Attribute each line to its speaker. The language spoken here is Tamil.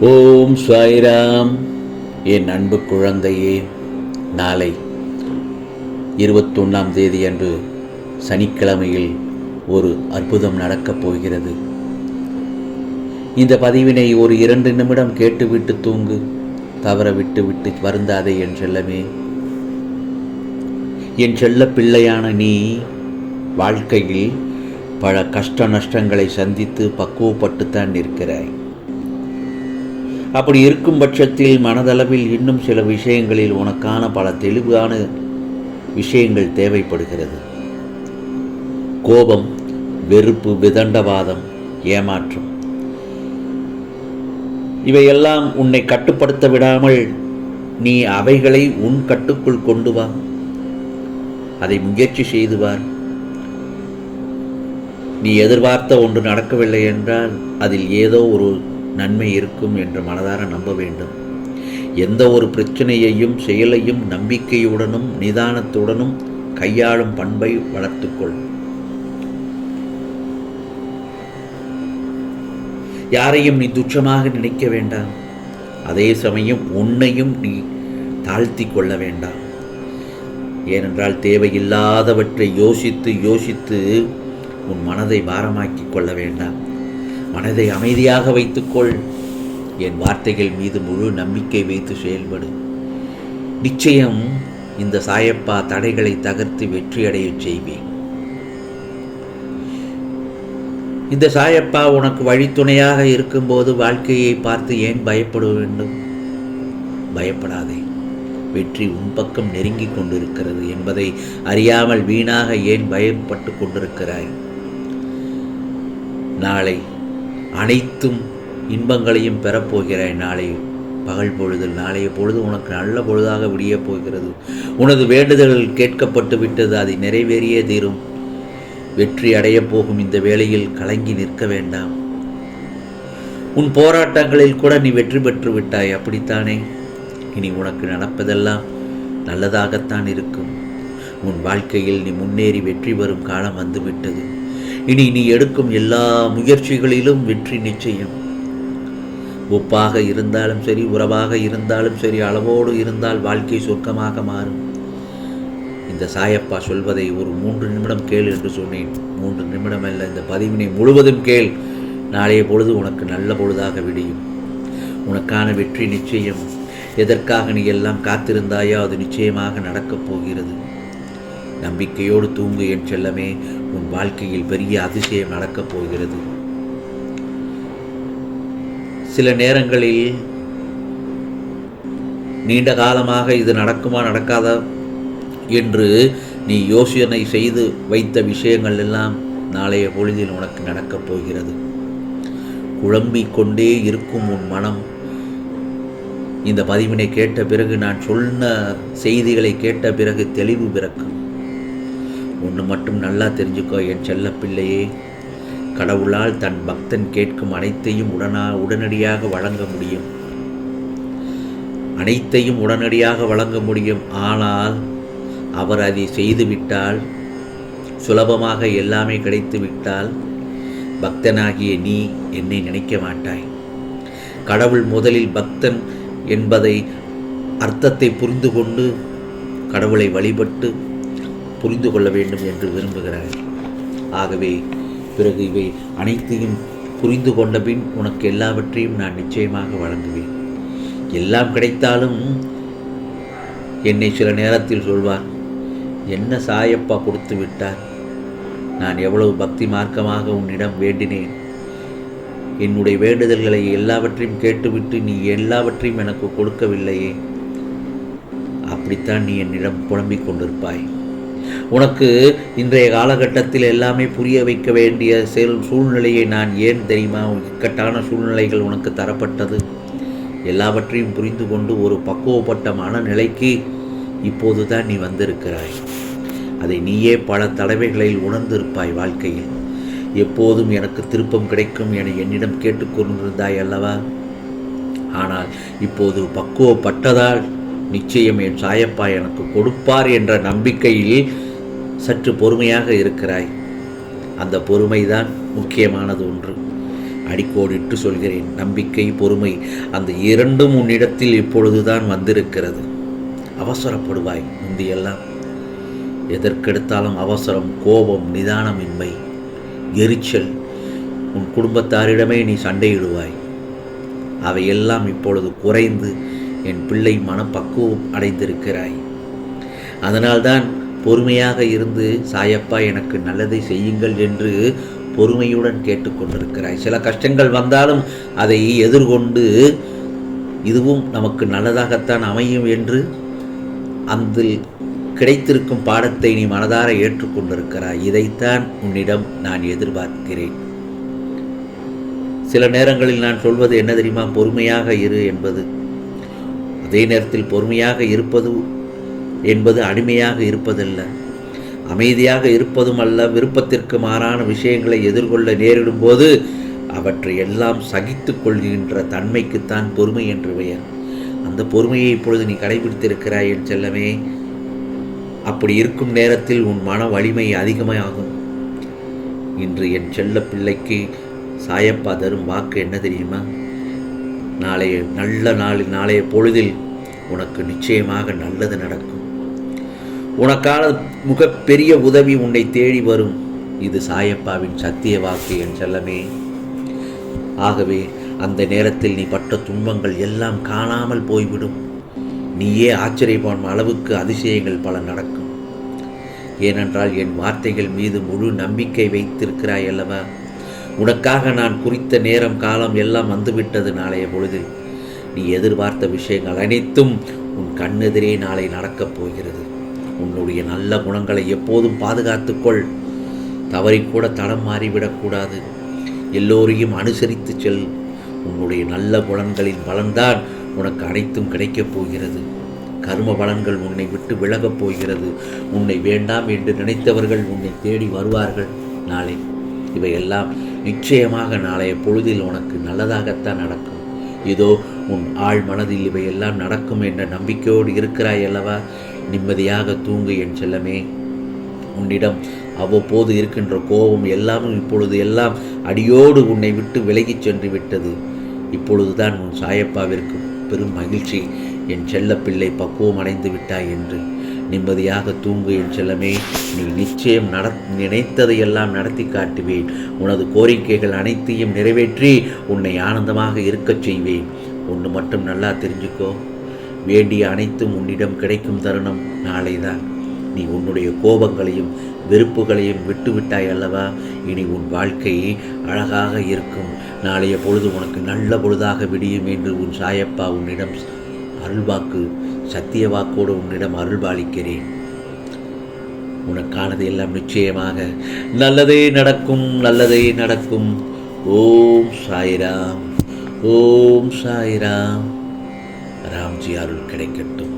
Speaker 1: ஓம் சாய்ராம். என் அன்பு குழந்தையே நாளை இருபத்தொன்னாம் தேதி அன்று சனிக்கிழமையில் ஒரு அற்புதம் நடக்கப் போகிறது. இந்த பதிவினை ஒரு இரண்டு நிமிடம் கேட்டுவிட்டு தூங்கு தவற விட்டு விட்டு வருந்தாதே என் செல்லமே. என் செல்ல பிள்ளையான நீ வாழ்க்கையில் பல கஷ்ட நஷ்டங்களை சந்தித்து பக்குவப்பட்டுத்தான் நிற்கிறாய். அப்படி இருக்கும் பட்சத்தில் மனதளவில் இன்னும் சில விஷயங்களில் உனக்கான பல தெளிவான விஷயங்கள் தேவைப்படுகிறது. கோபம் வெறுப்பு விதண்டவாதம் ஏமாற்றம். இவையெல்லாம் உன்னை கட்டுப்படுத்த விடாமல் நீ அவைகளை உன் கட்டுக்குள் கொண்டு வா. அதை முயற்சி செய்துவார் நீ எதிர்பார்த்த ஒன்று நடக்கவில்லை என்றால் அதில் ஏதோ ஒரு நன்மை இருக்கும் என்று மனதார நம்ப வேண்டும். எந்த ஒரு பிரச்சனையையும் செயலையும் நம்பிக்கையுடனும் நிதானத்துடனும் கையாளும் பண்பை வளர்த்துக்கொள். யாரையும் நீ துச்சமாக நினைக்க வேண்டாம். அதே சமயம் உன்னையும் நீ தாழ்த்தி கொள்ள வேண்டாம். ஏனென்றால் தேவையில்லாதவற்றை யோசித்து யோசித்து உன் மனதை பாரமாக்கி கொள்ள வேண்டாம். மனதை அமைதியாக வைத்துக்கொள். என் வார்த்தைகள் மீது முழு நம்பிக்கை வைத்து செயல்படு. நிச்சயம் இந்த சாயப்பா தடைகளை தகர்த்து வெற்றியடையச் செய்வேன். இந்த சாயப்பா உனக்கு வழித்துணையாக இருக்கும்போது வாழ்க்கையை பார்த்து ஏன் பயப்பட வேண்டும்? பயப்படாதே. வெற்றி உன் பக்கம் நெருங்கிக் கொண்டிருக்கிறது என்பதை அறியாமல் வீணாக ஏன் பயப்பட்டு கொண்டிருக்கிறாய்? நாளை அனைத்தும் இன்பங்களையும் பெறப்போகிறாய் நாளை. பகல் பொழுதில் நாளைய பொழுது உனக்கு நல்ல பொழுதாக விடியப் போகிறது. உனது வேண்டுதல்கள் கேட்கப்பட்டு விட்டது அதை நிறைவேறியே தீரும். வெற்றி அடையப் போகும் இந்த வேளையில் கலங்கி நிற்க வேண்டாம். உன் போராட்டங்களில் கூட நீ வெற்றி பெற்று விட்டாய் அப்படித்தானே? இனி உனக்கு நடப்பதெல்லாம் நல்லதாகத்தான் இருக்கும். உன் வாழ்க்கையில் நீ முன்னேறி வெற்றி பெறும் காலம் வந்துவிட்டது. இனி நீ எடுக்கும் எல்லா முயற்சிகளிலும் வெற்றி நிச்சயம். ஒப்பாக இருந்தாலும் சரி உறவாக இருந்தாலும் சரி அளவோடு இருந்தால் வாழ்க்கை சொர்க்கமாக மாறும். இந்த சாயப்பா சொல்வதை ஒரு மூன்று நிமிடம் கேள் என்று சொன்னேன். மூன்று நிமிடம் அல்ல இந்த பதிவினை முழுவதும் கேள். நாளைய பொழுது உனக்கு நல்ல பொழுதாக விடியும். உனக்கான வெற்றி நிச்சயம். எதற்காக நீ எல்லாம் காத்திருந்தாயோ அது நிச்சயமாக நடக்கப் போகிறது. நம்பிக்கையோடு தூங்கு என் செல்லமே உன் வாழ்க்கையில் பெரிய அதிசயம் நடக்கப் போகிறது. சில நேரங்களில் நீண்ட காலமாக இது நடக்குமா நடக்காதா என்று நீ யோசனை செய்து வைத்த விஷயங்கள் எல்லாம் நாளைய பொழுதில் உனக்கு நடக்கப் போகிறது. குழம்பிக் கொண்டே இருக்கும் உன் மனம். இந்த பதிவினை கேட்ட பிறகு நான் சொன்ன செய்திகளை கேட்ட பிறகு தெளிவு பிறக்கும். ஒன்று மட்டும் நல்லா தெரிஞ்சுக்கோ என் செல்ல பிள்ளையே. கடவுளால் தன் பக்தன் கேட்கும் அனைத்தையும் உடனா உடனடியாக வழங்க முடியும். அனைத்தையும் உடனடியாக வழங்க முடியும். ஆனால் அவர் அதை செய்துவிட்டால் சுலபமாக எல்லாமே கிடைத்து விட்டால் பக்தனாகிய நீ என்னை நினைக்க மாட்டாய். கடவுள் முதலில் பக்தன் என்பதை அர்த்தத்தை புரிந்து கொண்டு கடவுளை வழிபட்டு புரிந்து கொள்ள வேண்டும் என்று விரும்புகிறார் ஆகவே பிறகு இவை அனைத்தையும் புரிந்து கொண்ட பின் உனக்கு எல்லாவற்றையும் நான் நிச்சயமாக வழங்குவேன். எல்லாம் கிடைத்தாலும் என்னை சில நேரத்தில் சொல்வார் என்ன சாயப்பா கொடுத்து விட்டார் நான் எவ்வளவு பக்தி மார்க்கமாக உன்னிடம் வேண்டினேன். என்னுடைய வேண்டுதல்களை எல்லாவற்றையும் கேட்டுவிட்டு நீ எல்லாவற்றையும் எனக்கு கொடுக்கவில்லையே. அப்படித்தான் நீ என்னிடம் புலம்பிக் கொண்டிருப்பாய். உனக்கு இன்றைய காலகட்டத்தில் எல்லாமே புரிய வைக்க வேண்டிய செயல் சூழ்நிலையை நான் ஏன் தெரியுமா? இக்கட்டான சூழ்நிலைகள் உனக்கு தரப்பட்டது. எல்லாவற்றையும் புரிந்து கொண்டு ஒரு பக்குவப்பட்ட மனநிலைக்கு இப்போது தான் நீ வந்திருக்கிறாய். அதை நீயே பல தடவைகளில் உணர்ந்திருப்பாய் வாழ்க்கையில். எப்போதும் எனக்கு திருப்பம் கிடைக்கும் என என்னிடம் கேட்டுக்கொண்டிருந்தாய் அல்லவா? ஆனால் இப்போது பக்குவப்பட்டதால் நிச்சயம் என் சாயப்பா எனக்கு கொடுப்பார் என்ற நம்பிக்கையில் சற்று பொறுமையாக இருக்கிறாய். அந்த பொறுமைதான் முக்கியமானது ஒன்று. அடிக்கோடிட்டு சொல்கிறேன் நம்பிக்கை பொறுமை அந்த இரண்டும் உன்னிடத்தில் இப்பொழுதுதான் வந்திருக்கிறது. அவசரப்படுவாய் முந்தியெல்லாம். எதற்கெடுத்தாலும் அவசரம் கோபம் நிதானமின்மை எரிச்சல். உன் குடும்பத்தாரிடமே நீ சண்டையிடுவாய். அவையெல்லாம் இப்பொழுது குறைந்து என் பிள்ளை மனப்பக்குவம் அடைந்திருக்கிறாய். அதனால்தான் பொறுமையாக இருந்து சாயப்பா எனக்கு நல்லதை செய்யுங்கள் என்று பொறுமையுடன் கேட்டுக்கொண்டிருக்கிறாய் சில கஷ்டங்கள் வந்தாலும் அதை எதிர்கொண்டு இதுவும் நமக்கு நல்லதாகத்தான் அமையும் என்று அந்த கிடைத்திருக்கும் பாடத்தை நீ மனதார ஏற்றுக்கொண்டிருக்கிறாய் இதைத்தான் உன்னிடம் நான் எதிர்பார்க்கிறேன். சில நேரங்களில் நான் சொல்வது என்ன தெரியுமா? பொறுமையாக இரு என்பது அதே நேரத்தில் பொறுமையாக இருப்பது என்பது அடிமையாக இருப்பதல்ல. அமைதியாக இருப்பதும் அல்ல விருப்பத்திற்கு மாறான விஷயங்களை எதிர்கொள்ள நேரிடும் போது அவற்றை எல்லாம் சகித்து கொள்கின்ற தன்மைக்குத்தான் பொறுமை என்று பெயர். அந்த பொறுமையை இப்பொழுது நீ கடைபிடித்திருக்கிறாய் என் செல்லமே. அப்படி இருக்கும் நேரத்தில் உன் மன வலிமை அதிகமாகும். இன்று என் செல்ல பிள்ளைக்கு சாயப்பா தரும் வாக்கு என்ன தெரியுமா? நாளைய நல்ல நாளில் நாளைய பொழுதில் உனக்கு நிச்சயமாக நல்லது நடக்கும். உனக்கான மிகப்பெரிய உதவி உன்னை தேடி வரும். இது சாயப்பாவின் சத்திய வாக்கு என் செல்லமே. ஆகவே அந்த நேரத்தில் நீ பட்ட துன்பங்கள் எல்லாம் காணாமல் போய்விடும். நீயே ஆச்சரியப்படும் அளவுக்கு அதிசயங்கள் பல நடக்கும். ஏனென்றால் என் வார்த்தைகள் மீது முழு நம்பிக்கை வைத்திருக்கிறாய் அல்லவா? உனக்காக நான் குறித்த நேரம் காலம் எல்லாம் வந்துவிட்டது நாளைய பொழுதில் நீ எதிர்பார்த்த விஷயங்கள் அனைத்தும் உன் கண்ணெதிரே நாளை நடக்கப் போகிறது. உன்னுடைய நல்ல குணங்களை எப்போதும் பாதுகாத்துக்கொள் தவறிக்கூட தடம் மாறிவிடக்கூடாது எல்லோரையும் அனுசரித்து செல். உன்னுடைய நல்ல குணங்களின் பலன்தான் உனக்கு அனைத்தும் கிடைக்கப் போகிறது. கர்ம பலன்கள் உன்னை விட்டு விலகப் போகிறது. உன்னை வேண்டாம் என்று நினைத்தவர்கள் உன்னை தேடி வருவார்கள். நாளை இவையெல்லாம் நிச்சயமாக நாளைய பொழுதில் உனக்கு நல்லதாகத்தான் நடக்கும். இதோ உன் ஆள் மனதில் இவையெல்லாம் நடக்கும் என்ற நம்பிக்கையோடு இருக்கிறாய் அல்லவா? நிம்மதியாக தூங்கு என் செல்லமே. உன்னிடம் அவ்வப்போது இருக்கின்ற கோபம் எல்லாமும் இப்பொழுது எல்லாம் அடியோடு உன்னை விட்டு விலகிச் சென்று விட்டது. இப்பொழுதுதான் உன் சாயப்பாவிற்கு பெரும் மகிழ்ச்சி. என் செல்ல பிள்ளை பக்குவம் அடைந்து விட்டாய் என்று. நிம்மதியாக தூங்கு என் செல்லமே. நீ நிச்சயம் நட நினைத்ததையெல்லாம் நடத்தி காட்டுவேன். உனது கோரிக்கைகள் அனைத்தையும் நிறைவேற்றி உன்னை ஆனந்தமாக இருக்கச் செய்வேன். ஒன்று மட்டும் நல்லா தெரிஞ்சுக்கோ. வேண்டிய அனைத்தும் உன்னிடம் கிடைக்கும் தருணம் நாளைதான். நீ உன்னுடைய கோபங்களையும் வெறுப்புகளையும் விட்டுவிட்டாய் அல்லவா? இனி உன் வாழ்க்கை அழகாக இருக்கும். நாளைய பொழுது உனக்கு நல்ல பொழுதாக விடியும் என்று உன் சாயப்பா உன்னிடம் அருள்வாக்கு சத்திய வாக்கோடு உன்னிடம் அருள்பாலிக்கிறேன். உனக்கானது எல்லாம் நிச்சயமாக நல்லதே நடக்கும் நல்லதே நடக்கும். ஓம் சாய்ராம் ஓம் சாய்ராம். ராம்ஜி அருள் கிடைக்கட்டும்.